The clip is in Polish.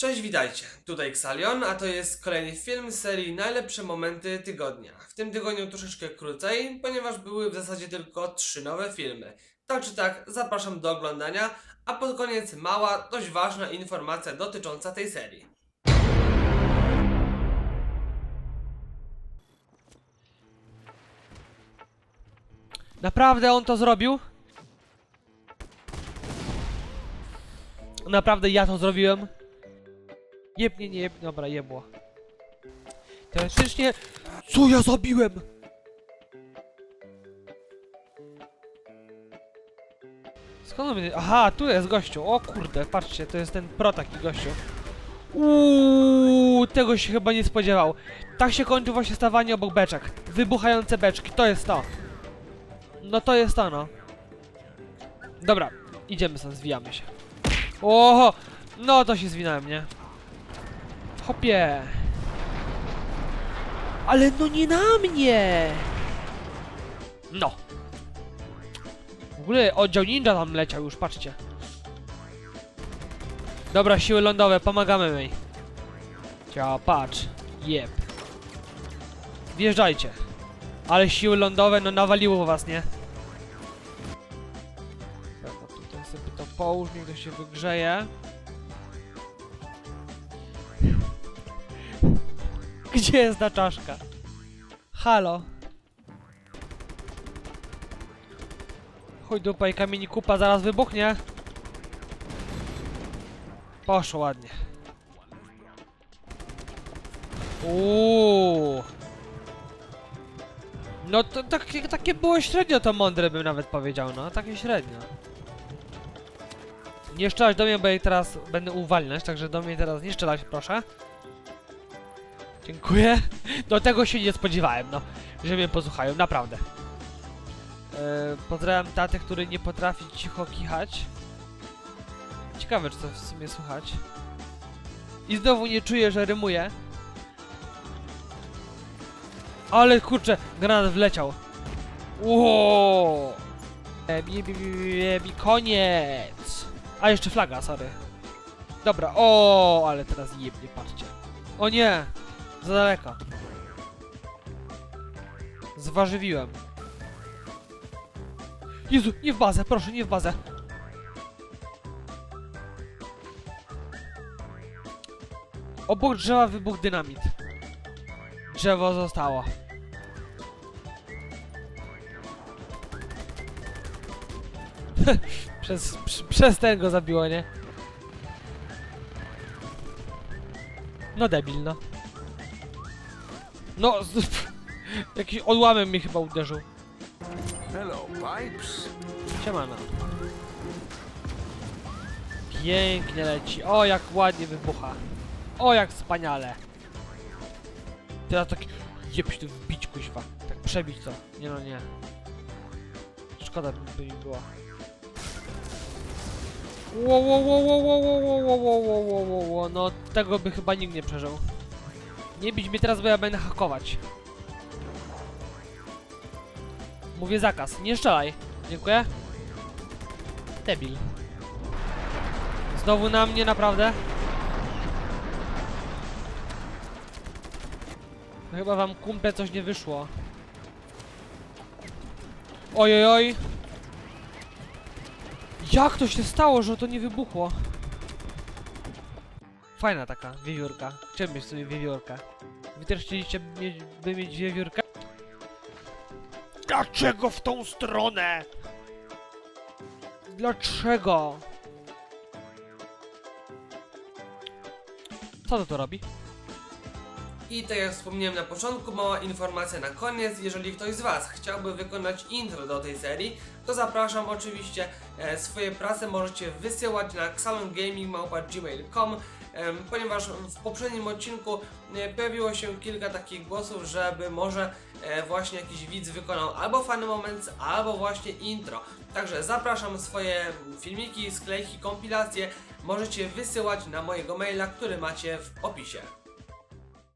Cześć, witajcie. Tutaj Xalion, a to jest kolejny film z serii Najlepsze Momenty Tygodnia. W tym tygodniu troszeczkę krócej, ponieważ były w zasadzie tylko trzy nowe filmy. Tak czy tak, zapraszam do oglądania, a pod koniec mała, dość ważna informacja dotycząca tej serii. Naprawdę on to zrobił? Naprawdę ja to zrobiłem? Jebnie, nie jebnie, dobra, jebło. Teoretycznie... Co ja zrobiłem? Skąd mnie... Aha, tu jest gościu. O kurde, patrzcie, to jest ten pro taki gościu. Uuu, tego się chyba nie spodziewał. Tak się kończy właśnie stawanie obok beczek. Wybuchające beczki, to jest to. No to jest to, no. Dobra, idziemy stąd, zwijamy się. Oho! No to się zwinąłem, nie? Hopie! Ale no nie na mnie! No. W ogóle oddział ninja tam leciał już, patrzcie. Dobra, siły lądowe, pomagamy jej. Ciao, patrz. Jeb. Wjeżdżajcie. Ale siły lądowe, no nawaliło was, nie? Dobra, tutaj sobie to połóż, niech to się wygrzeje. Gdzie jest ta czaszka? Halo? Chuj dupa i kamieni kupa zaraz wybuchnie. Poszło ładnie. Uuu. No to takie, takie było średnio to mądre bym nawet powiedział, no takie średnio. Nie strzelać do mnie, bo ja teraz będę uwalniać, także do mnie teraz nie strzelać proszę. Dziękuję. Do tego się nie spodziewałem, no, że mnie posłuchają, naprawdę. Eee, pozdrawiam tatę, który nie potrafi cicho kichać. Ciekawe, czy to w sumie słuchać. I znowu nie czuję, że rymuję. Ale kurczę, granat wleciał. Ło! Bi, bi, bi, bi, bi, koniec! A jeszcze flaga, sorry. Dobra, o, ale teraz jebnie, patrzcie. O nie! Za daleko. Zwarzywiłem. Jezu, nie w bazę, proszę, nie w bazę. Obok drzewa wybuchł dynamit. Drzewo zostało. przez, przy- przez ten go zabiło, nie? No debil, no. No, jakiś odłamem mnie chyba uderzył. Hello, Pipes. Siemano. Pięknie leci. O, jak ładnie wybucha. O, jak wspaniale. Teraz tak... Jeb się tu wbić, kuźwa. Tak przebić to. Nie no, nie. Szkoda by mi było. Ło, ło, ło, ło. No, tego by chyba nikt nie przeżył. Nie bić mnie teraz, bo ja będę hakować. Mówię zakaz. Nie strzelaj. Dziękuję. Debil. Znowu na mnie, naprawdę? No Chyba wam kumple coś nie wyszło. Oj, oj, oj. Jak to się stało, że to nie wybuchło? Fajna taka wiewiórka. Chciałbym mieć sobie wiewiórkę. Wy też chcieliście mieć, by mieć wiewiórkę? Dlaczego w tą stronę? Dlaczego? Co to tu robi? I tak jak wspomniałem na początku, mała informacja na koniec. Jeżeli ktoś z Was chciałby wykonać intro do tej serii, to zapraszam oczywiście. E, swoje prace możecie wysyłać na xalongaming.gmail.com ponieważ w poprzednim odcinku e, pojawiło się kilka takich głosów, żeby może e, właśnie jakiś widz wykonał albo fany moment, albo właśnie intro. Także zapraszam swoje filmiki, sklejki, kompilacje możecie wysyłać na mojego maila, który macie w opisie.